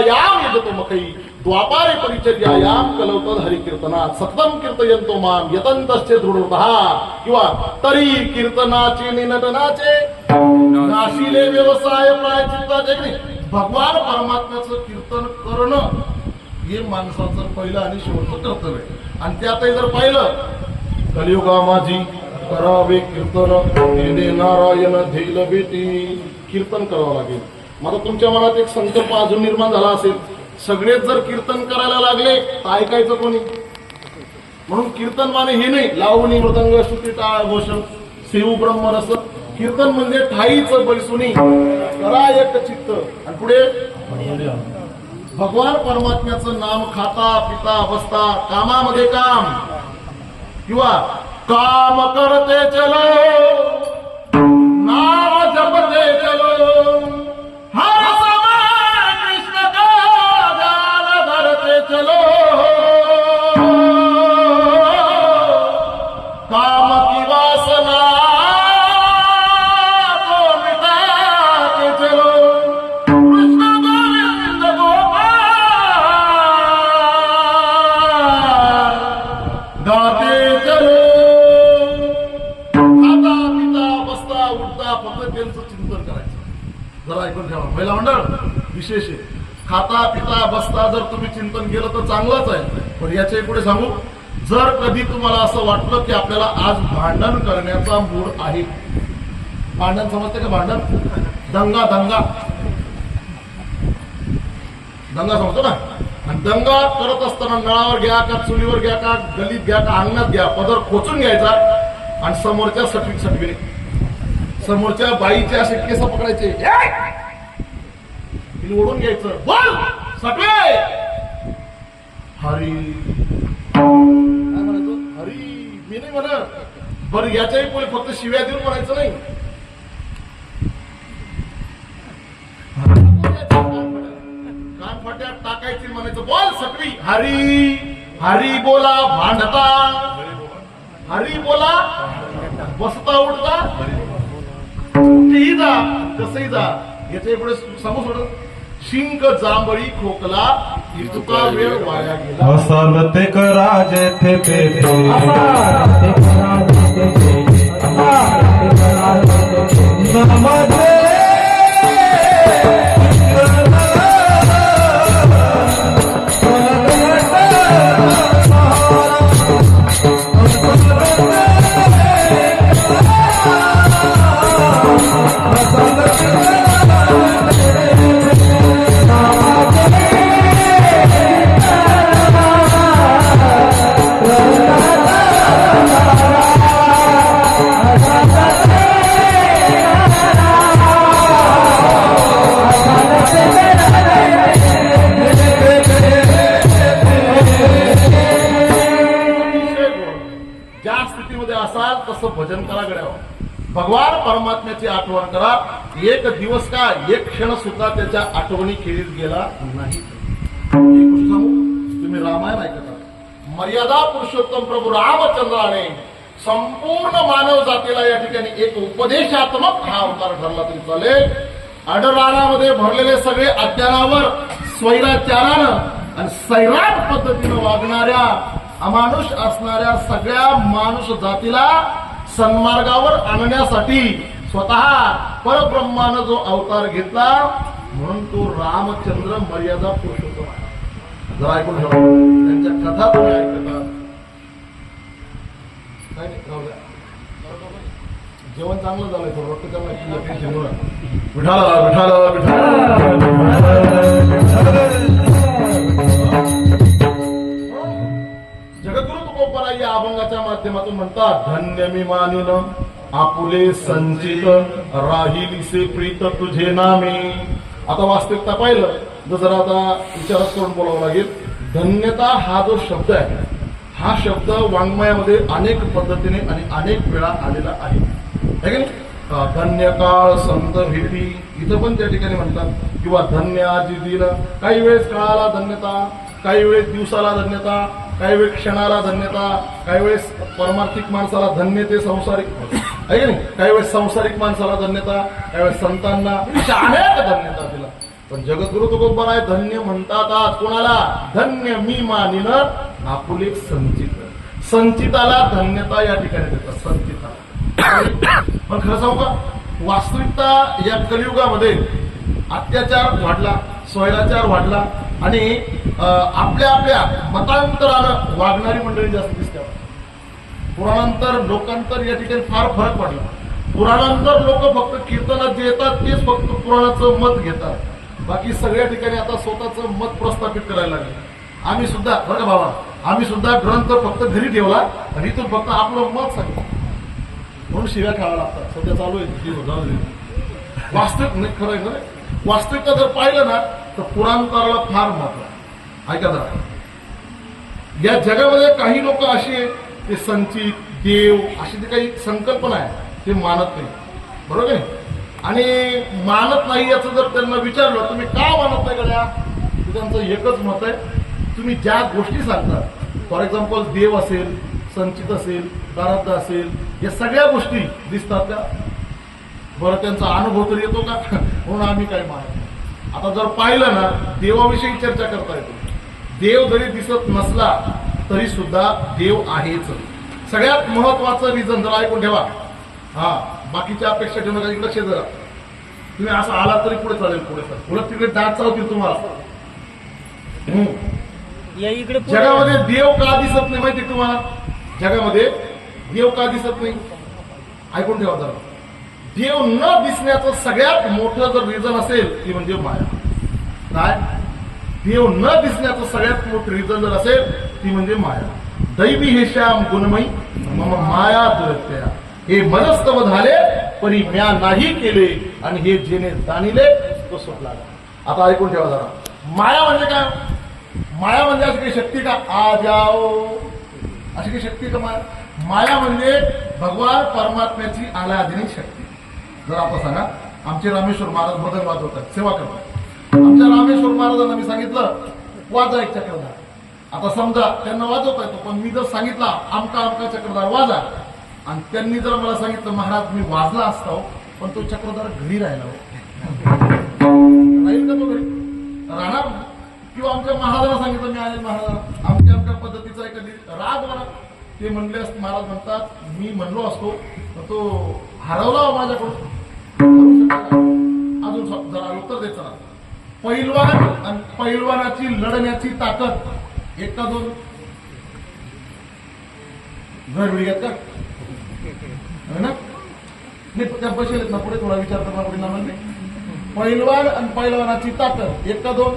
त्रेतायाम यजतो मखई द्वापारे परिचर्यायाम कलवतद हरिकीर्तनात। सततम कीर्तयंतो ma'am यतंतश्चे दृढ किंवा तरी कीर्तनाचे निनटनाचे नाशिले व्यवसाय प्रायचित्ताचे भगवान परमात्म्याचं कीर्तन करणं हे माणसाचं पहिलं आणि शेवटचं कर्तव्य आहे. आणि त्यातही जर पाहिलं कलियुगा माझी करावे कीर्तन नारायण धैल बेटी कीर्तन करावं लागेल. मला तुमच्या मनात एक संकल्प अजून निर्माण झाला असेल. सगळेच जर कीर्तन करायला लागले तर ऐकायचं कोणी? म्हणून कीर्तन माने हे नाही लावणी मृदंग श्रुती टाळ घोषण सेऊ ब्रह्म रस. कीर्तन म्हणजे ठाईच बैसुनी. करा एक चित्त. आणि पुढे? भगवान परमात्म्याचं नाम खाता पिता बसता कामामध्ये काम. किंवा काम करते चलो. पहिला मंडळ विशेष आहे. खाता पिता बसता जर तुम्ही चिंतन केलं तर चांगलंच आहे. पण याच्यापुढे सांगू जर कधी तुम्हाला असं वाटलं की आपल्याला आज भांडण करण्याचा मूड आहे. भांडण समजते का भांडण? दंगा दंगा. दंगा समजतो ना? आणि दंगा करत असताना नळावर घ्या का चुलीवर घ्या का गलीत घ्या का अंगणात घ्या पदर खोचून घ्यायचा आणि समोरच्या सटवी सटवीने. समोरच्या बाईचे असे केस पकडायचे. निवडून घ्यायचं. बोल! सगळे! हरी. काय म्हणायचं? हरी. मी नाही म्हणत. बरं याच्याही पुढे फक्त शिव्या देऊन म्हणायचं नाही. कानफट्यात टाकायची म्हणायचं? बोल सकवी हरी. हरी बोला भांडता. हरी बोला बसता उठता. कुठेही जा कसंही जा. याच्यापुढे समोर सोडत शिंक जांभळी खोकला इतका वेळ वाया गेला. हसल ते करा जेथे तेथे. नमते भगवान परमात्म्याची आठवण करा. एक दिवस का एक क्षण सुद्धा त्याच्या आठवणी खेळीत गेला नाही. तुम्ही रामायण ऐकता मर्यादा पुरुषोत्तम प्रभू रामचंद्राने संपूर्ण मानव जातीला या ठिकाणी एक उपदेशात्मक हा अवतार ठरला तरी चालेल. अडराणामध्ये भरलेले सगळे अज्ञानावर स्वैराचारानं आणि सैराट पद्धतीनं वागणाऱ्या अमानुष असणाऱ्या सगळ्या माणूस जातीला सन्मार्गावर आणण्यासाठी स्वतः परब्रह्मानं जो अवतार घेतला म्हणून तो रामचंद्र मर्यादा पुरुषोत्तम आहे. जरा ऐकून ठेवा. त्यांच्या कथा तुम्ही ऐकता जेवण चांगलं झालंय थोडं वाटतं त्यांना विठाला विठाला विठाला. मला या अभंगाच्या माध्यमातून म्हणतात धन्य मी मानिन आपुले संचित राहिलीसे प्रीत तुझे नामे. आता वास्तविकता पाहिलं जर आता विचारात करून बोलावं लागेल. धन्यता हा जो शब्द आहे हा शब्द वाङ्मयामध्ये अनेक पद्धतीने आणि अनेक वेळा आलेला आहे. धन्य काळ संत भेटी. इथं पण त्या ठिकाणी म्हणतात किंवा धन्य आजी दिन. काही वेळेस काळाला धन्यता काही वेळेस दिवसाला धन्यता काही वेळेस क्षणाला धन्यता काही वेळेस परमार्थिक माणसाला धन्य ते संसारिक आहे की नाही? काही वेळेस संसारिक माणसाला धन्यता काही वेळेस संतांना अनेक धन्यता दिला. पण जगद्गुरु आहे धन्य म्हणतात आज कोणाला? धन्य मी मानिन आपुले संचित. संचिताला धन्यता या ठिकाणी देतात संचिताला पण खरं सांगू का? वास्तविकता या कलियुगामध्ये अत्याचार वाढला. स्वैराचार वाढला आणि आपल्या आपल्या मतांतरानं वागणारी मंडळी जास्त दिसतात. पुराणांतर लोकांतर या ठिकाणी फार फरक पडला. पुराणांतर लोक फक्त कीर्तनात जे येतात तेच फक्त पुराणाचं मत घेतात. बाकी सगळ्या ठिकाणी आता स्वतःचं मत प्रस्थापित करायला लागले. आम्ही सुद्धा बरं का बाबा? आम्ही सुद्धा ग्रंथ फक्त घरी ठेवला आणि इथून फक्त आपलं मत सांगितलं. म्हणून शिव्या खावा लागतात. सध्या चालू आहे. वास्तविक नाही खरं आहे खरं वास्तविकता जर पाहिलं ना तर पुराणकाराला फार महत्त्व आहे. ऐका जरा. या जगामध्ये काही लोक असे आहेत, ते संचित देव अशी जी काही संकल्पना आहे ते मानत नाही. बरोबर आहे आणि मानत नाही याचं जर त्यांना विचारलं तुम्ही का मानत नाही गड्या? तर त्यांचं एकच मत आहे. तुम्ही ज्या गोष्टी सांगता फॉर एक्झाम्पल देव असेल संचित असेल प्रारब्ध असेल या सगळ्या गोष्टी दिसतात का? बरं त्यांचा अनुभव तर येतो का? म्हणून आम्ही काय मानत आता जर पाहिलं ना देवाविषयी चर्चा करता येतो. देव जरी दिसत नसला तरी सुद्धा देव आहेच. सगळ्यात महत्वाचं रिझन जरा ऐकून ठेवा. हा बाकीच्या अपेक्षा ठेवू नका इकडे जरा तुम्ही असं आला तरी पुढे चालेल पुढे चालेल. उलट तिकडे दात चावतील तुम्हाला. जगामध्ये देव का दिसत नाही माहिती तुम्हाला? जगामध्ये देव का दिसत नाही? ऐकून ठेवा जरा. देव न दिसण्याचं सगळ्यात मोठं जर रिझन असेल ती म्हणजे माया. काय? देव न दिसण्याचं सगळ्यात मोठं रिझन जर असेल ती म्हणजे माया. दैवी हे श्याम गुणमयी मम माया दुरत्या. हे मनस्तव झाले परी म्या नाही केले आणि हे जेने जाणिले तो सोडला आता ऐकून ठेवा जरा. माया म्हणजे काय? माया म्हणजे अशी काही शक्ती का? आ जाओ अशी काही शक्ती का माया? माया म्हणजे भगवान परमात्म्याची आलादिनी शक्ती. जर आता सांगा आमचे रामेश्वर महाराज बदल वाजवतात सेवा करतात. आमच्या रामेश्वर महाराजांना मी सांगितलं वाजा एक चक्रधार. आता समजा त्यांना वाजवता येतो पण मी जर सांगितला आमका आमका चक्रधार वाजा. आणि त्यांनी जर मला सांगितलं महाराज मी वाजला असता हो, पण तो चक्रधार घरी राहिला हो. राहील का तो घरी? राहणार किंवा आमच्या महाराजांना सांगितलं मी आले महाराज आमच्या आमच्या पद्धतीचा एखादी राग बरा ते म्हणले असते महाराज म्हणतात मी म्हणलो असतो तर तो हरवला हो माझ्याकडून. अजून जरा उत्तर द्यायचं ना पैलवान आणि पैलवानाची लढण्याची ताकद एक का दोन? घर विडग्यात का? हो ना? त्या बसेल ना पुढे थोडा विचार करणार पुढे ना म्हणजे पैलवान आणि पैलवानाची ताकद एक का दोन?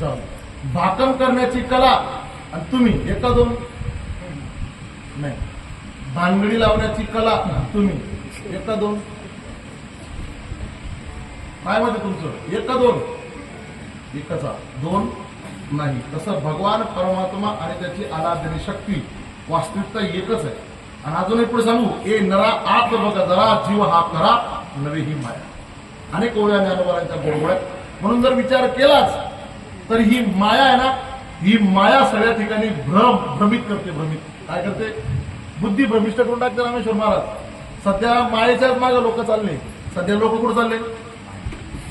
जाऊ. भाकम करण्याची कला आणि तुम्ही एक का दोन? नाही. भानगडी लावण्याची कला तुम्ही एक का दोन. काय म्हणते तुमचं? एक का दोन. एकच. दोन नाही. तसं भगवान परमात्मा आणि त्याची आराधनी शक्ती. वास्तविकता एकच आहे. आणि अजूनही पुढे सांगू. ए नरा आत बघा. जरा जीव हा करा नवे ही माया. अनेक ओळ्या ज्ञानवारांच्या गोडगोळ्यात म्हणून जर विचार केलाच तर ही माया आहे ना ही माया सगळ्या ठिकाणी भ्रम भ्रमित करते भ्रमित. काय करते? बुद्धी भ्रमिष्ट करून टाकते रामेश्वर महाराज. सध्या माळेच्याच मागे लोक चालले. सध्या लोक कुठं चालले?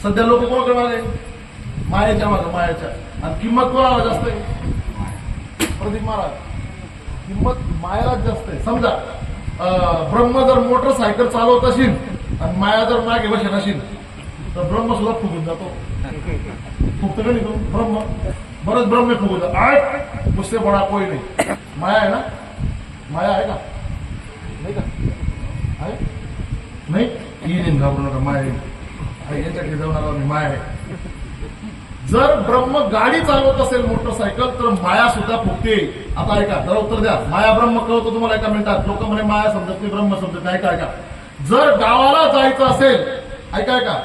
सध्या लोक कोणाकडे मागे? मायाच्या मागे मायाच्या आणि किंमत कोणाला जास्त आहे? प्रदीप महाराज. किंमत मायालाच जास्त आहे. समजा ब्रह्म जर मोटरसायकल चालवत असेल आणि माया जर मागे बसेल असेल तर ब्रह्म सुद्धा फुगून जातो. फुगतो का नाही तो? ब्रह्म. बरंच ब्रह्म फुगून जातो. आठ गुस्से बडा कोई नाही. माया आहे ना? माया आहे का नाही का आहे नाही येईन घाबरू नका माया याच्याकडे जाऊन आला मी माय जर ब्रह्म गाडी चालवत असेल मोटरसायकल तर माया सुद्धा फुगते. आता ऐका जरा उत्तर द्या. माया ब्रह्म कळतो तुम्हाला एका मिनिटात. लोक म्हणे माया समजत नाही ब्रह्म समजत नाही. ऐका ऐका. जर गावाला जायचं असेल ऐका ऐका.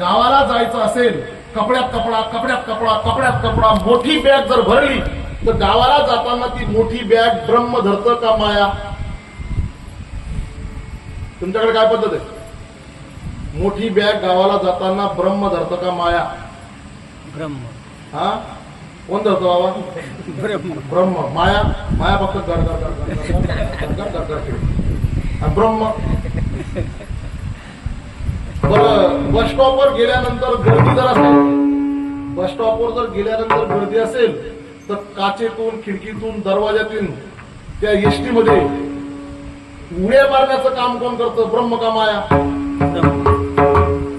गावाला जायचं असेल कपड्यात कपडा कपड्यात कपडा कपड्यात कपडा मोठी बॅग जर भरली तर गावाला जाताना ती मोठी बॅग ब्रह्म धरतं का माया? तुमच्याकडे काय पद्धत आहे मोठी बॅग गावाला जाताना ब्रह्म धरतो का माया ब्रह्म हा कोण धरतो बाबा ब्रह्म माया माया फक्त घर घर ब्रह्म बर बस स्टॉपवर गेल्यानंतर गर्दी जर असेल बस स्टॉपवर जर गेल्यानंतर गर्दी असेल तर काचेतून खिडकीतून दरवाज्यातून त्या एसटी मध्ये उड्या मारण्याचं काम कोण करतं? ब्रह्म का माया?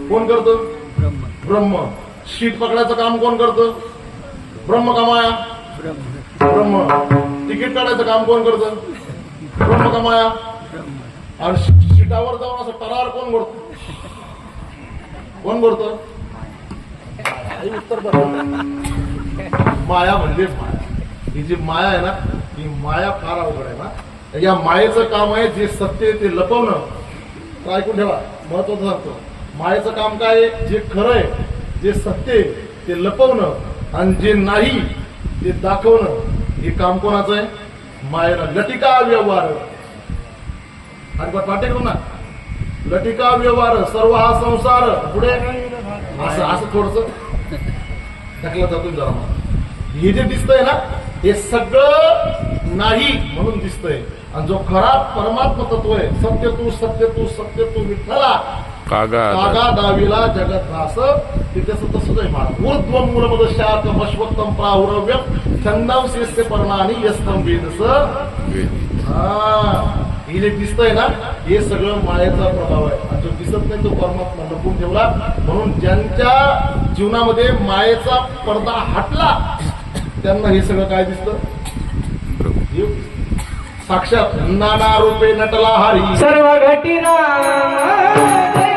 कोण करतं? ब्रह्म. शीट पकडायचं काम कोण करतं? ब्रह्म का माया? ब्रह्म. तिकीट काढायचं काम कोण करतं? ब्रह्म का माया? आणि शीटावर जाऊन असं टरार कोण करतो कोण करतो उत्तर माया म्हणजे माया. ही जी माया आहे ना ही माया फार अवघड आहे ना. या मायेचं काम आहे जे सत्य आहे ते लपवणं. तर ऐकून ठेवा महत्वाचं सांगतो. मायेचं काम काय आहे? जे खरं आहे जे सत्य आहे ते लपवणं. आणि जे नाही ते दाखवणं. हे काम कोणाचं आहे? मायेला लटिका व्यवहार. आणि पाठे करू ना. लटिका व्यवहार सर्व हा संसार. पुढे? असं असं थोडस. टाकलं जातो जरा. हे जे दिसतंय ना हे सगळं नाही म्हणून दिसतंय. आणि जो खरा परमात्मा तत्व आहे सत्य तू सत्य तू सत्य तू विठ्ठला कागा कागा दाविला जगत रास ते तसं तसंच आहे. महाराज ऊर्ध्व मूलमद शाक मश्वत्तम प्राहुरव्यम छंदांशेस्य पर्णानी यस्तम वेदस. हा जे दिसतंय ना हे सगळं मायेचा प्रभाव आहे. आणि जो दिसत नाही तो परमात्मा लपून ठेवला. म्हणून ज्यांच्या जीवनामध्ये मायेचा पडदा हटला त्यांना हे सगळं काय दिसतं? साक्षात नाना रूपे नटला हरी. सर्व घटी राम